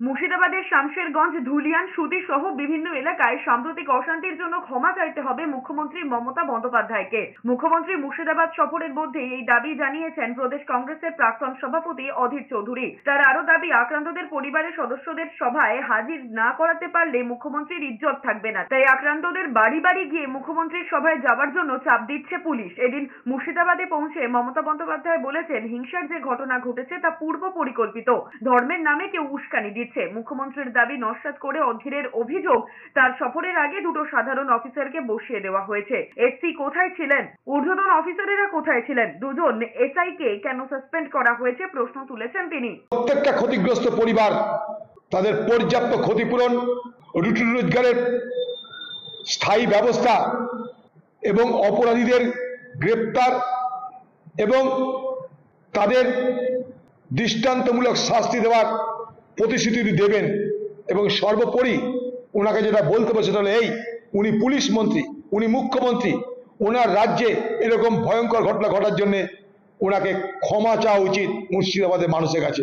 মুর্শিদাবাদের শামশেরগঞ্জ, ধুলিয়ান, সুতি সহ বিভিন্ন এলাকায় সাম্প্রতিক অশান্তির জন্য ক্ষমা চাইতে হবে মুখ্যমন্ত্রী মমতা বন্দ্যোপাধ্যায়কে। মুখ্যমন্ত্রী মুর্শিদাবাদ সফরের মধ্যে এই দাবি জানিয়েছেন প্রদেশ কংগ্রেসের প্রাক্তন সভাপতি অধীর চৌধুরী। তার আরও দাবি, আক্রান্তদের পরিবারের সদস্যদের সভায় হাজির না করাতে পারলে মুখ্যমন্ত্রীর ইজ্জত থাকবে না। তাই আক্রান্তদের বাড়ি বাড়ি গিয়ে মুখ্যমন্ত্রীর সভায় যাবার জন্য চাপ দিচ্ছে পুলিশ। এদিন মুর্শিদাবাদে পৌঁছে মমতা বন্দ্যোপাধ্যায় বলেছেন, হিংসার যে ঘটনা ঘটেছে তা পূর্ব পরিকল্পিত ধর্মের নামে কেউ উস্কানি দিচ্ছে। মুখ্যমন্ত্রীর দাবি, নস্যাৎ করে অধীরের অভিযোগ তার সফরের আগে দুটো সাধারণ অফিসারকে বসিয়ে দেওয়া হয়েছে। এসপি কোথায় ছিলেন? ঊর্ধ্বতন অফিসারেরা কোথায় ছিলেন? দুজন এসআই কে কেন সাসপেন্ড করা হয়েছে প্রশ্ন তুলেছেন তিনি। প্রত্যেকটা ক্ষতিগ্রস্ত পরিবার তাদের পর্যাপ্ত ক্ষতিপূরণ, রুটি রোজগারের স্থায়ী ব্যবস্থা এবং অপরাধীদের গ্রেপ্তার এবং তাদের দৃষ্টান্তমূলক শাস্তি দেওয়ার প্রতিশ্রুতি দেবেন এবং সর্বোপরি ওনাকে যেটা বলতে হবে সেটা এই, উনি পুলিশ মন্ত্রী, উনি মুখ্যমন্ত্রী, ওনার রাজ্যে এরকম ভয়ঙ্কর ঘটনা ঘটার জন্যে ওনাকে ক্ষমা চাওয়া উচিত মুর্শিদাবাদের মানুষের কাছে।